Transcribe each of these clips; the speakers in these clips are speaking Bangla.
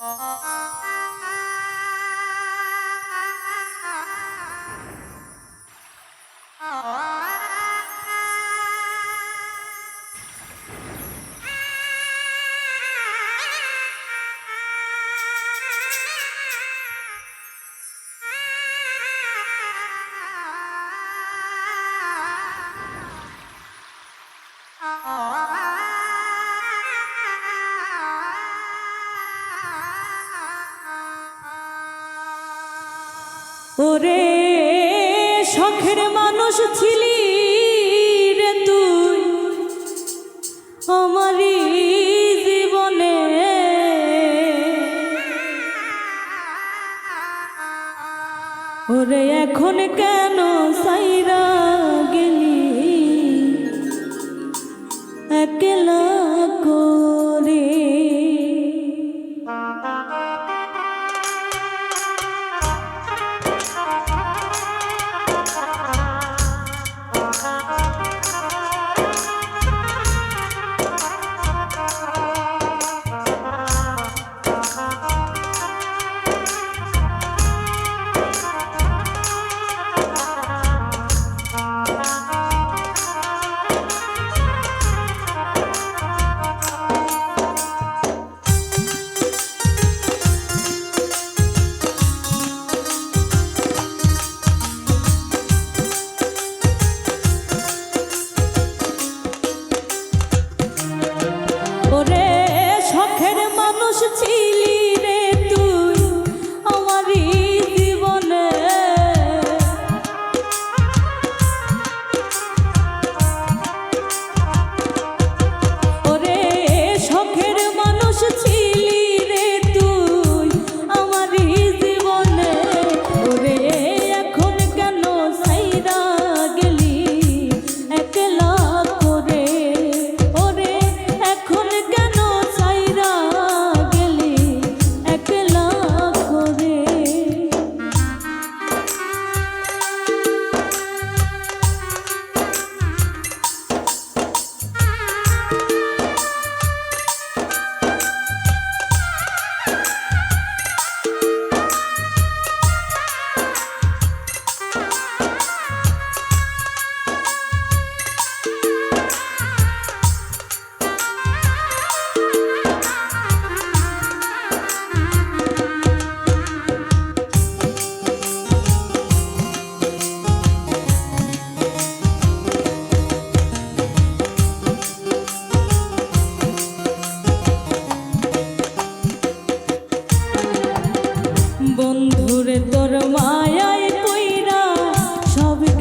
Música ওরে শখের মানুষ ছিলি রে তুই। আমারই জীবনে ওরে এখন কেন সাইরা গেলি? একলা কর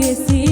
receber.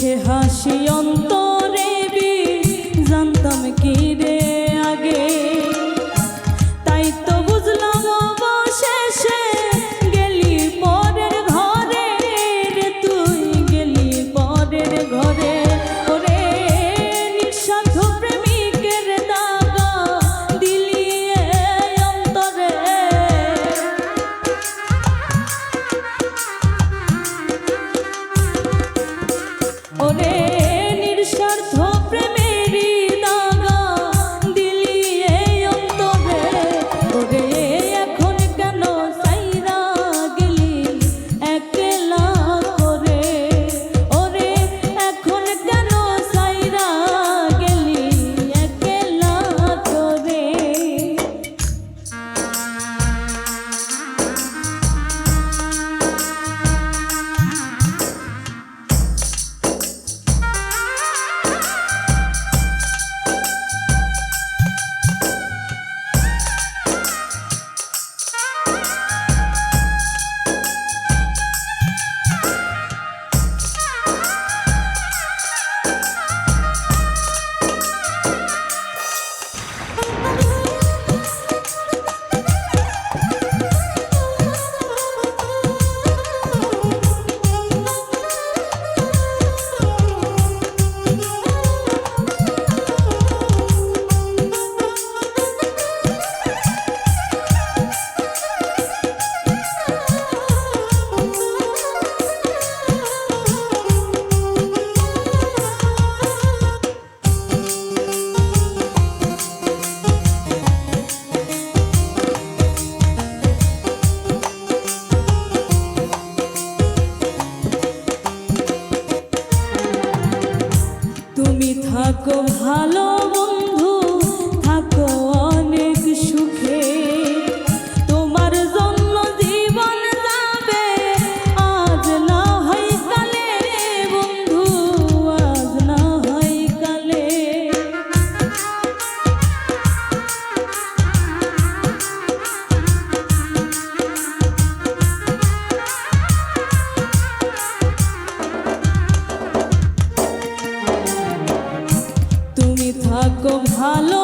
মুখে হাসি অন্তর ভালো